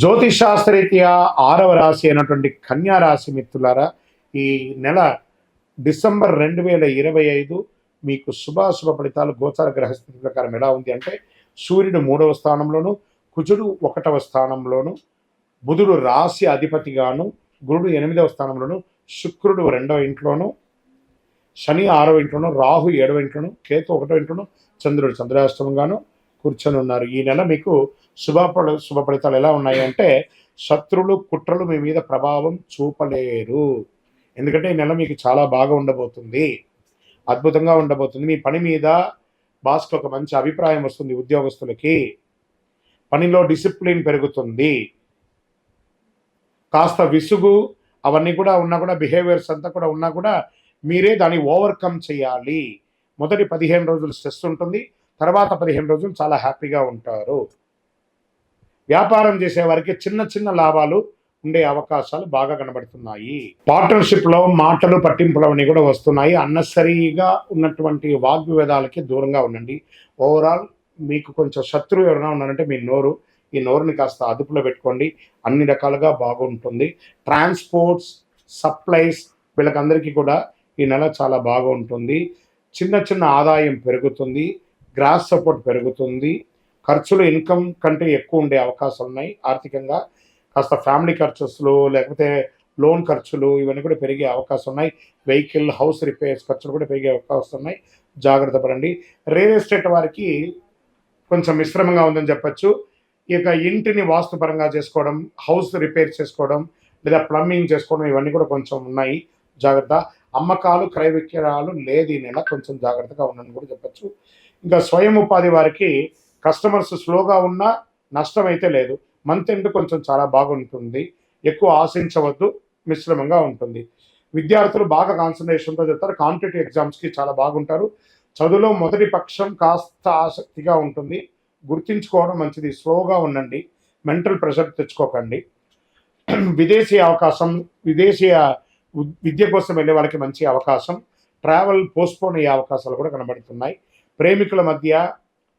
జ్యోతిషాస్త్రరీత్యా ఆరవ రాశి అయినటువంటి కన్యా రాశి మిత్రులారా ఈ నెల డిసెంబర్ రెండు వేల ఇరవై ఐదు మీకు శుభాశుభ ఫలితాలు గోచార గ్రహస్థితి ప్రకారం ఎలా ఉంది అంటే సూర్యుడు మూడవ స్థానంలోను కుజుడు ఒకటవ స్థానంలోను బుధుడు రాశి అధిపతిగాను గురుడు ఎనిమిదవ స్థానంలోను శుక్రుడు రెండవ ఇంట్లోను శని ఆరవ ఇంట్లోను రాహు ఏడవ ఇంట్లోను కేతు ఒకటో ఇంట్లోను చంద్రుడు చంద్రాష్టమంగాను కూర్చొని ఉన్నారు. ఈ నెల మీకు శుభ శుభ ఫలితాలు ఎలా ఉన్నాయంటే శత్రులు కుట్రలు మీ మీద ప్రభావం చూపలేరు. ఎందుకంటే ఈ నెల మీకు చాలా బాగా ఉండబోతుంది. అద్భుతంగా ఉండబోతుంది. మీ పని మీద బాస్కి ఒక మంచి అభిప్రాయం వస్తుంది ఉద్యోగస్తులకి. పనిలో డిసిప్లిన్ పెరుగుతుంది. కాస్త విసుగు అవన్నీ కూడా ఉన్నా కూడా బిహేవియర్స్ అంతా కూడా ఉన్నా కూడా మీరే దాన్ని ఓవర్కమ్ చేయాలి. మొదటి పదిహేను రోజులు స్ట్రెస్ ఉంటుంది. తర్వాత పదిహేను రోజులు చాలా హ్యాపీగా ఉంటారు. వ్యాపారం చేసే వారికి చిన్న చిన్న లాభాలు ఉండే అవకాశాలు బాగా కనబడుతున్నాయి. పార్ట్నర్షిప్లో మాటలు పట్టింపులు అవన్నీ కూడా వస్తున్నాయి. అన్నసరిగా ఉన్నటువంటి వాగ్వివేదాలకి దూరంగా ఉండండి. ఓవరాల్ మీకు కొంచెం శత్రువు ఎవరైనా ఉన్నారంటే మీ నోరు ఈ నోరుని కాస్త అదుపులో పెట్టుకోండి. అన్ని రకాలుగా బాగుంటుంది. ట్రాన్స్పోర్ట్స్ సప్లైస్ వీళ్ళకందరికీ కూడా ఈ నెల చాలా బాగుంటుంది. చిన్న చిన్న ఆదాయం పెరుగుతుంది. గ్రాస్ సపోర్ట్ పెరుగుతుంది. ఖర్చులు ఇన్కమ్ కంటే ఎక్కువ ఉండే అవకాశాలు ఉన్నాయి. ఆర్థికంగా కాస్త ఫ్యామిలీ ఖర్చులు లేకపోతే లోన్ ఖర్చులు ఇవన్నీ కూడా పెరిగే అవకాశం ఉన్నాయి. వెహికల్ హౌస్ రిపేర్స్ ఖర్చులు కూడా పెరిగే అవకాశం ఉన్నాయి. జాగ్రత్త పడండి. రియల్ ఎస్టేట్ వారికి కొంచెం మిశ్రమంగా ఉందని చెప్పచ్చు. ఇక ఇంటిని వాస్తుపరంగా చేసుకోవడం హౌస్ రిపేర్ చేసుకోవడం లేదా ప్లంబింగ్ చేసుకోవడం ఇవన్నీ కూడా కొంచెం ఉన్నాయి. జాగ్రత్త. అమ్మకాలు క్రయ విక్రయాలు లేదు ఈ నెల. కొంచెం జాగ్రత్తగా ఉండని కూడా చెప్పచ్చు. ఇంకా స్వయం ఉపాధి వారికి కస్టమర్స్ స్లోగా ఉన్నా నష్టం అయితే లేదు. మంత్ ఎండ్ కొంచెం చాలా బాగుంటుంది. ఎక్కువ ఆశించవద్దు మిశ్రమంగా ఉంటుంది. విద్యార్థులు బాగా కాన్సన్ట్రేషన్తో చెప్తారు. కాంపిటేటివ్ ఎగ్జామ్స్కి చాలా బాగుంటారు. చదువులో మొదటి పక్షం కాస్త ఆసక్తిగా ఉంటుంది. గుర్తించుకోవడం మంచిది. స్లోగా ఉండండి. Mental pressure తెచ్చుకోకండి. విదేశీ అవకాశం విదేశీయ విద్య కోసం వెళ్ళే వాళ్ళకి మంచి అవకాశం. ట్రావెల్ పోస్ట్పోన్ అయ్యే అవకాశాలు కూడా కనబడుతున్నాయి. ప్రేమికుల మధ్య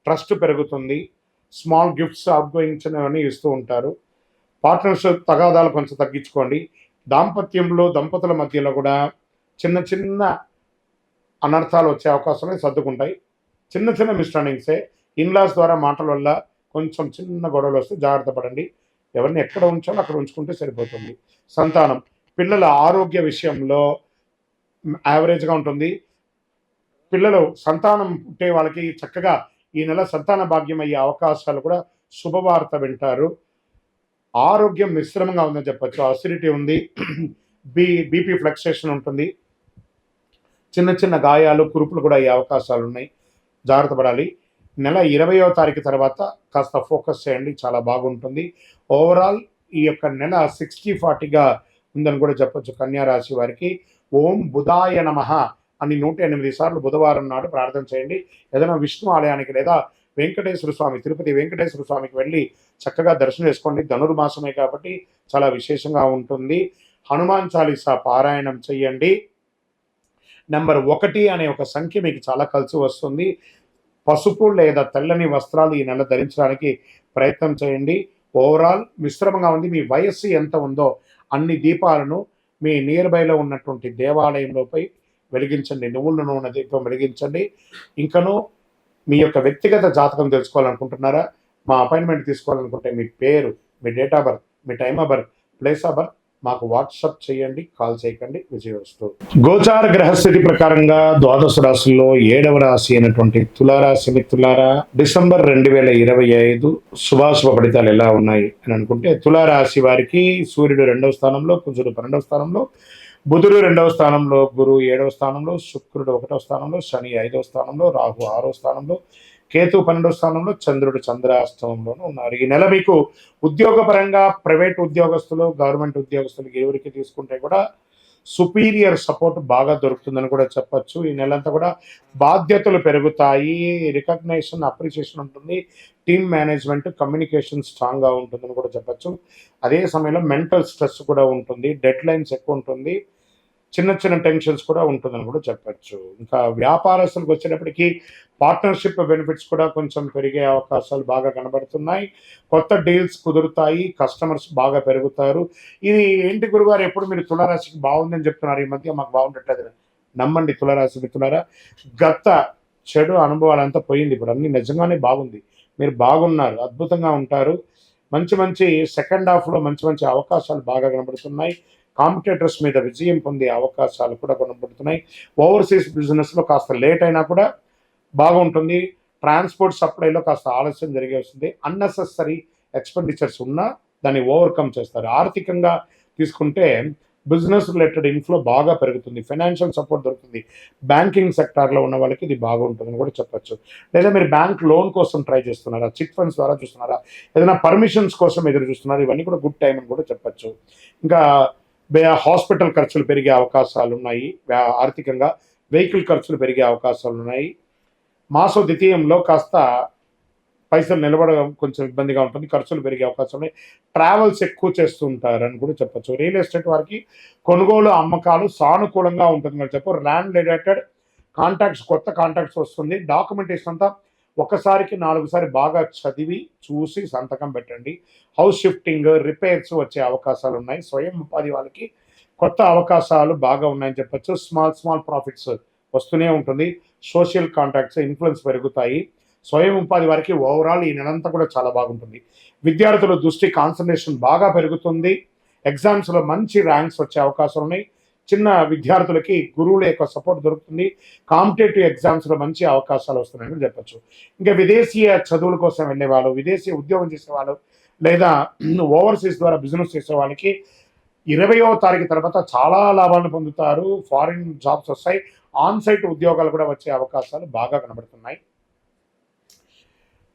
ట్రస్ట్ పెరుగుతుంది. స్మాల్ గిఫ్ట్స్ అవుట్ ఇస్తూ ఉంటారు. పార్ట్నర్షిప్ తగాదాలు కొంచెం తగ్గించుకోండి. దాంపత్యంలో దంపతుల మధ్యలో కూడా చిన్న చిన్న అనర్థాలు వచ్చే అవకాశాలు సర్దుకుంటాయి. చిన్న చిన్న మిస్టర్నింగ్సే. ఇన్లాస్ ద్వారా మాటల వల్ల కొంచెం చిన్న గొడవలు వస్తే జాగ్రత్త పడండి. ఎవరిని ఎక్కడ ఉంచాలో అక్కడ ఉంచుకుంటే సరిపోతుంది. సంతానం. పిల్లల ఆరోగ్య విషయంలో యావరేజ్గా ఉంటుంది. పిల్లలు సంతానం పుట్టే వాళ్ళకి చక్కగా ఈ నెల సంతాన భాగ్యం అయ్యే అవకాశాలు కూడా శుభవార్త వింటారు. ఆరోగ్యం మిశ్రమంగా ఉందని చెప్పొచ్చు. అసిడిటీ ఉంది. బీ బీపీ ఫ్లక్సేషన్ ఉంటుంది. చిన్న చిన్న గాయాలు కురుపులు కూడా అయ్యే అవకాశాలు ఉన్నాయి. జాగ్రత్త పడాలి. నెల ఇరవయో తారీఖు తర్వాత కాస్త ఫోకస్ చేయండి. చాలా బాగుంటుంది. ఓవరాల్ ఈ యొక్క నెల సిక్స్టీ ఫార్టీగా ఉందని కూడా చెప్పొచ్చు కన్యా రాశి వారికి. ఓం బుధాయ నమ అని నూట ఎనిమిది సార్లు బుధవారం నాడు ప్రార్థన చేయండి. ఏదైనా విష్ణు ఆలయానికి లేదా వెంకటేశ్వర స్వామి తిరుపతి వెంకటేశ్వర స్వామికి వెళ్ళి చక్కగా దర్శనం చేసుకోండి. ధనుర్మాసమే కాబట్టి చాలా విశేషంగా ఉంటుంది. హనుమాన్ చాలీసా పారాయణం చేయండి. నెంబర్ ఒకటి అనే ఒక సంఖ్య మీకు చాలా కలిసి వస్తుంది. పసుపు లేదా తెల్లని వస్త్రాలు ఈ నెల ధరించడానికి ప్రయత్నం చేయండి. ఓవరాల్ మిశ్రమంగా ఉంది. మీ వయస్సు ఎంత ఉందో అన్ని దీపాలను మీ నియర్ బైలో ఉన్నటువంటి దేవాలయంలోపై వెలిగించండి. నువ్వుల నూనె దీపం వెలిగించండి. ఇంకను మీ యొక్క వ్యక్తిగత జాతకం తెలుసుకోవాలనుకుంటున్నారా? మా అపాయింట్మెంట్ తీసుకోవాలనుకుంటే మీ పేరు మీ date of birth me time of birth place of birth మాకు వాట్సాప్ చేయండి కాల్ చేయకండి. విజయవస్తు గోచార గ్రహస్థితి ప్రకారంగా ద్వాదశ రాశుల్లో ఏడవ రాశి అయినటువంటి తులారాశి మిత్రులారా డిసెంబర్ రెండు వేల ఇరవై ఐదు శుభాశుభ ఫలితాలు ఎలా ఉన్నాయి అని అనుకుంటే తులారాశి వారికి సూర్యుడు రెండవ స్థానంలో కుజుడు పన్నెండవ స్థానంలో బుధుడు రెండవ స్థానంలో గురు ఏడవ స్థానంలో శుక్రుడు ఒకటవ స్థానంలో శని ఐదవ స్థానంలో రాహు ఆరో స్థానంలో కేతు పన్నెండవ స్థానంలో చంద్రుడు చంద్రాష్టమంలోనూ ఉన్నారు. ఈ నెల మీకు ఉద్యోగపరంగా ప్రైవేట్ ఉద్యోగస్తులు గవర్నమెంట్ ఉద్యోగస్తులు ఎవరికి తీసుకుంటే కూడా సుపీరియర్ సపోర్ట్ బాగా దొరుకుతుందని కూడా చెప్పచ్చు. ఈ నెలంతా కూడా బాధ్యతలు పెరుగుతాయి రికగ్నైజేషన్ అప్రిసియేషన్ ఉంటుంది టీమ్ మేనేజ్మెంట్ కమ్యూనికేషన్ స్ట్రాంగ్గా ఉంటుందని కూడా చెప్పొచ్చు. అదే సమయంలో మెంటల్ స్ట్రెస్ కూడా ఉంటుంది డెడ్ లైన్స్ ఎక్కువ ఉంటుంది. చిన్న చిన్న టెన్షన్స్ కూడా ఉంటుందని కూడా చెప్పచ్చు. ఇంకా వ్యాపారస్తులకు వచ్చేటప్పటికి పార్ట్నర్షిప్ బెనిఫిట్స్ కూడా కొంచెం పెరిగే అవకాశాలు బాగా కనబడుతున్నాయి. కొత్త డీల్స్ కుదురుతాయి కస్టమర్స్ బాగా పెరుగుతారు. ఇది ఏంటి గురుగారు ఎప్పుడు మీరు తులారాశికి బాగుందని చెప్తున్నారు? ఈ మధ్య మాకు బాగుండట్లేదు. నమ్మండి తులారాశి మిత్రులారా గత చెడు అనుభవాలంతా పోయింది ఇప్పుడు. అన్ని నిజంగానే బాగుంది. మీరు బాగున్నారు అద్భుతంగా ఉంటారు. మంచి మంచి సెకండ్ హాఫ్లో మంచి మంచి అవకాశాలు బాగా కనబడుతున్నాయి. కాంపిటేటర్స్ మీద విజయం పొందే అవకాశాలు కూడా కనబడుతున్నాయి. ఓవర్సీస్ బిజినెస్లో కాస్త లేట్ అయినా కూడా బాగుంటుంది. ట్రాన్స్పోర్ట్ సప్లైలో కాస్త ఆలస్యం జరిగే వస్తుంది. అన్నెసెసరీ ఎక్స్పెండిచర్స్ ఉన్నా దాన్ని ఓవర్కమ్ చేస్తారు. ఆర్థికంగా తీసుకుంటే బిజినెస్ రిలేటెడ్ ఇన్ఫ్లో బాగా పెరుగుతుంది. ఫైనాన్షియల్ సపోర్ట్ దొరుకుతుంది. బ్యాంకింగ్ సెక్టార్లో ఉన్న వాళ్ళకి ఇది బాగుంటుందని కూడా చెప్పచ్చు. లేదా మీరు బ్యాంక్ లోన్ కోసం ట్రై చేస్తున్నారా? చిట్ ఫండ్స్ ద్వారా చూస్తున్నారా? ఏదైనా పర్మిషన్స్ కోసం ఎదురు చూస్తున్నారా? ఇవన్నీ కూడా గుడ్ టైం అని కూడా చెప్పచ్చు. ఇంకా హాస్పిటల్ ఖర్చులు పెరిగే అవకాశాలు ఉన్నాయి ఆర్థికంగా వెహికల్ ఖర్చులు పెరిగే అవకాశాలు ఉన్నాయి మాస ద్వితీయంలో కాస్త పైసలు నిలబడడం కొంచెం ఇబ్బందిగా ఉంటుంది. ఖర్చులు పెరిగే అవకాశం ఉన్నాయి ట్రావెల్స్ ఎక్కువ చేస్తుంటారని కూడా చెప్పచ్చు. రియల్ ఎస్టేట్ వారికి కొనుగోలు అమ్మకాలు సానుకూలంగా ఉంటుంది అని చెప్పు ల్యాండ్ రిలేటెడ్ కాంటాక్ట్స్ కొత్త కాంటాక్ట్స్ వస్తుంది. డాక్యుమెంటేషన్ అంతా ఒకసారికి నాలుగుసారి బాగా చదివి చూసి సంతకం పెట్టండి. హౌస్ షిఫ్టింగ్ రిపేర్స్ వచ్చే అవకాశాలు ఉన్నాయి. స్వయం ఉపాధి వాళ్ళకి కొత్త అవకాశాలు బాగా ఉన్నాయని చెప్పచ్చు. స్మాల్ స్మాల్ ప్రాఫిట్స్ వస్తూనే ఉంటుంది. సోషల్ కాంటాక్ట్స్ ఇన్ఫ్లుయెన్స్ పెరుగుతాయి. స్వయం ఉపాధి వారికి ఓవరాల్ ఈ నెలంతా కూడా చాలా బాగుంటుంది. విద్యార్థుల దృష్టి కాన్సన్ట్రేషన్ బాగా పెరుగుతుంది. ఎగ్జామ్స్లో మంచి ర్యాంక్స్ వచ్చే అవకాశాలు ఉన్నాయి. చిన్న విద్యార్థులకి గురువుల యొక్క సపోర్ట్ దొరుకుతుంది. కాంపిటేటివ్ ఎగ్జామ్స్లో మంచి అవకాశాలు వస్తున్నాయని చెప్పచ్చు. ఇంకా విదేశీయ చదువుల కోసం వెళ్ళే వాళ్ళు విదేశీ ఉద్యోగం చేసేవాళ్ళు లేదా ఓవర్సీస్ ద్వారా బిజినెస్ చేసే వాళ్ళకి ఇరవయో తారీఖు తర్వాత చాలా లాభాలను పొందుతారు. ఫారిన్ జాబ్స్ వస్తాయి. ఆన్ సైట్ ఉద్యోగాలు కూడా వచ్చే అవకాశాలు బాగా కనబడుతున్నాయి.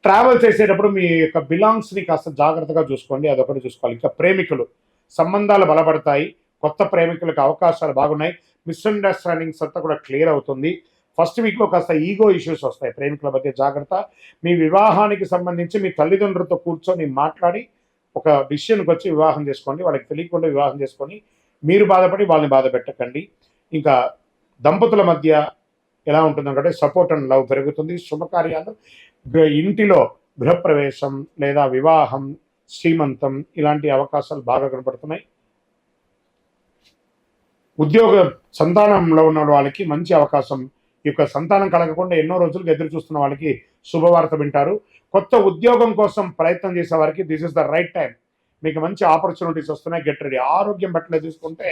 ట్రావెల్ చేసేటప్పుడు మీ యొక్క బిలాంగ్స్ని కాస్త జాగ్రత్తగా చూసుకోండి. అదొకటి చూసుకోవాలి. ఇంకా ప్రేమికులు సంబంధాలు బలపడతాయి. కొత్త ప్రేమికులకు అవకాశాలు బాగున్నాయి. మిస్అండర్స్టాండింగ్స్ అంతా కూడా క్లియర్ అవుతుంది. ఫస్ట్ వీక్లో కాస్త ఈగో ఇష్యూస్ వస్తాయి ప్రేమికుల మధ్య జాగ్రత్త. మీ వివాహానికి సంబంధించి మీ తల్లిదండ్రులతో కూర్చొని మాట్లాడి ఒక డిసిషన్కి వచ్చి వివాహం చేసుకోండి వాళ్ళకి తెలియకుండా వివాహం చేసుకొని మీరు బాధపడి వాళ్ళని బాధ పెట్టకండి. ఇంకా దంపతుల మధ్య ఎలా ఉంటుందంటే సపోర్ట్ అండ్ లవ్ పెరుగుతుంది. శుభకార్యాలు. ఇంటిలో గృహప్రవేశం లేదా వివాహం శ్రీమంతం ఇలాంటి అవకాశాలు బాగా కనపడుతున్నాయి. ఉద్యోగ సంతానంలో ఉన్న వాళ్ళకి మంచి అవకాశం. ఈ యొక్క సంతానం కలగకుండా ఎన్నో రోజులుగా ఎదురు చూస్తున్న వాళ్ళకి శుభవార్త వింటారు. కొత్త ఉద్యోగం కోసం ప్రయత్నం చేసే వారికి this is the right time మీకు మంచి ఆపర్చునిటీస్ వస్తున్నాయి. గెట్ రెడీ ఆరోగ్యం పట్ల చూసుకుంటే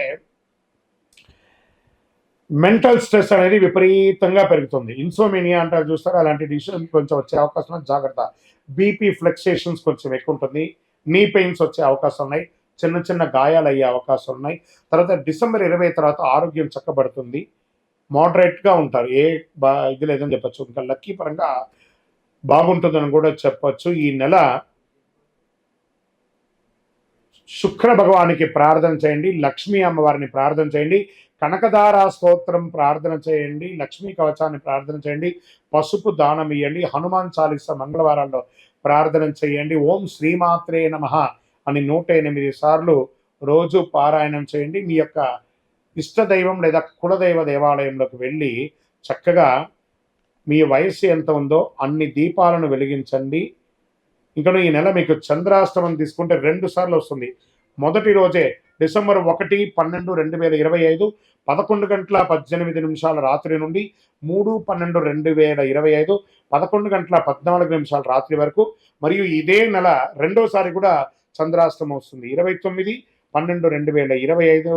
మెంటల్ స్ట్రెస్ అనేది విపరీతంగా పెరుగుతుంది. ఇన్సోమేనియా అంటారు చూస్తారు? అలాంటి డిసిషన్ కొంచెం వచ్చే అవకాశం జాగ్రత్త. బీపీ ఫ్లెక్సేషన్స్ కొంచెం ఎక్కువ ఉంటుంది. నీ పెయిన్స్ వచ్చే అవకాశం ఉన్నాయి. చిన్న చిన్న గాయాలు అయ్యే అవకాశం ఉన్నాయి. తర్వాత డిసెంబర్ ఇరవై తర్వాత ఆరోగ్యం చక్కబడుతుంది. మోడరేట్గా ఉంటారు. ఏ బా ఇది లేదని చెప్పచ్చు. ఇంకా లక్కీ పరంగా బాగుంటుందని కూడా చెప్పచ్చు. ఈ నెల శుక్ర భగవానికి ప్రార్థన చేయండి. లక్ష్మీ అమ్మవారిని ప్రార్థన చేయండి. కనకదార స్తోత్రం ప్రార్థన చేయండి. లక్ష్మీ కవచాన్ని ప్రార్థన చేయండి. పసుపు దానం ఇవ్వండి హనుమాన్ చాలీస మంగళవారాల్లో ప్రార్థన చేయండి. ఓం శ్రీమాత్రే నమ. అని నూట ఎనిమిది సార్లు రోజు పారాయణం చేయండి. మీ యొక్క ఇష్టదైవం లేదా కులదైవ దేవాలయంలోకి వెళ్ళి చక్కగా మీ వయస్సు ఎంత ఉందో అన్ని దీపాలను వెలిగించండి. ఇంకా ఈ నెల మీకు చంద్రాష్టమం తీసుకుంటే రెండు సార్లు వస్తుంది. మొదటి రోజే డిసెంబర్ ఒకటి పన్నెండు రెండు వేల ఇరవై ఐదు పదకొండు గంటల పద్దెనిమిది నిమిషాల రాత్రి నుండి మూడు పన్నెండు రెండు వేల ఇరవై ఐదు పదకొండు గంటల పద్నాలుగు నిమిషాల రాత్రి వరకు. మరియు ఇదే నెల రెండోసారి కూడా చంద్రాష్టమం వస్తుంది. ఇరవై తొమ్మిది పన్నెండు రెండు వేల ఇరవై ఐదు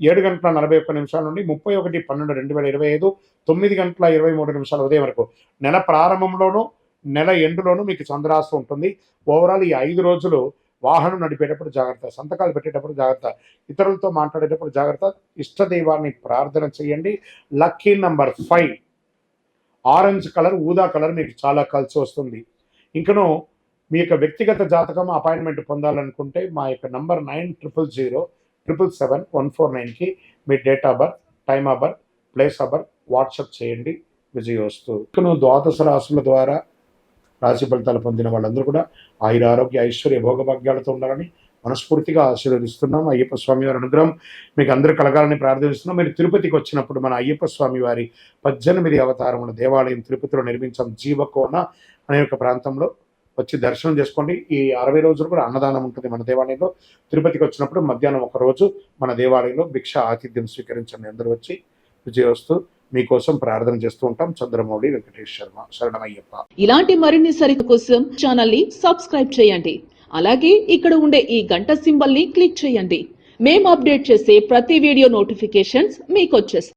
ఏడు గంటల నలభై ఒక్క నిమిషాల నుండి ముప్పై ఒకటి పన్నెండు రెండు వేల ఇరవై ఐదు తొమ్మిది గంటల ఇరవై మూడు నిమిషాల ఉదయం వరకు. నెల ప్రారంభంలోనూ నెల ఎండులోనూ మీకు చంద్రాస్తం ఉంటుంది. ఓవరాల్ ఈ ఐదు రోజులు వాహనం నడిపేటప్పుడు జాగ్రత్త సంతకాలు పెట్టేటప్పుడు జాగ్రత్త ఇతరులతో మాట్లాడేటప్పుడు జాగ్రత్త ఇష్టదైవాన్ని ప్రార్థన చేయండి. Lucky number five orange colour ఊదా కలర్ మీకు చాలా కలిసి వస్తుంది. ఇంకను మీ యొక్క వ్యక్తిగత జాతకం అపాయింట్మెంట్ పొందాలనుకుంటే మా యొక్క number nine triple zero triple seven one four నైన్కి మీ date of birth time of birth place of birth WhatsApp చేయండి. విజయోస్తు నువ్వు ద్వాదశ రాశుల ద్వారా రాశి ఫలితాలు పొందిన వాళ్ళందరూ కూడా ఆయుర ఆరోగ్య ఐశ్వర్య భోగభాగ్యాలతో ఉండాలని మనస్ఫూర్తిగా ఆశీర్వదిస్తున్నాం. అయ్యప్ప స్వామి వారి అనుగ్రహం మీకు అందరు కలగాలని ప్రార్థిస్తున్నాం. మీరు తిరుపతికి వచ్చినప్పుడు మన అయ్యప్ప స్వామి వారి పద్దెనిమిది అవతారముల దేవాలయం తిరుపతిలో నిర్మించాం జీవకోన అనే ఒక ప్రాంతంలో. వచ్చి దర్శనం చేసుకోండి. ఈ అరవై రోజులు కూడా అన్నదానం ఉంటుంది మన దేవాలయంలో. తిరుపతికి వచ్చినప్పుడు మధ్యాహ్నం ఒక రోజు మన దేవాలయంలో భిక్ష ఆతిథ్యం స్వీకరించండి. అందరూ వచ్చి విజయవస్తు మీకోసం ప్రార్థన చేస్తూ ఉంటాం. చంద్రమౌళి వెంకటేష్ శర్మ శరణమయ్యప్ప. ఇలాంటి మరిన్ని సరిత కోసం ఛానల్ని సబ్స్క్రైబ్ చేయండి. అలాగే ఇక్కడ ఉండే ఈ గంట సింబల్ని క్లిక్ చేయండి. మేము అప్డేట్ చేసే ప్రతి వీడియో నోటిఫికేషన్స్ మీకు వచ్చేస్తాయి.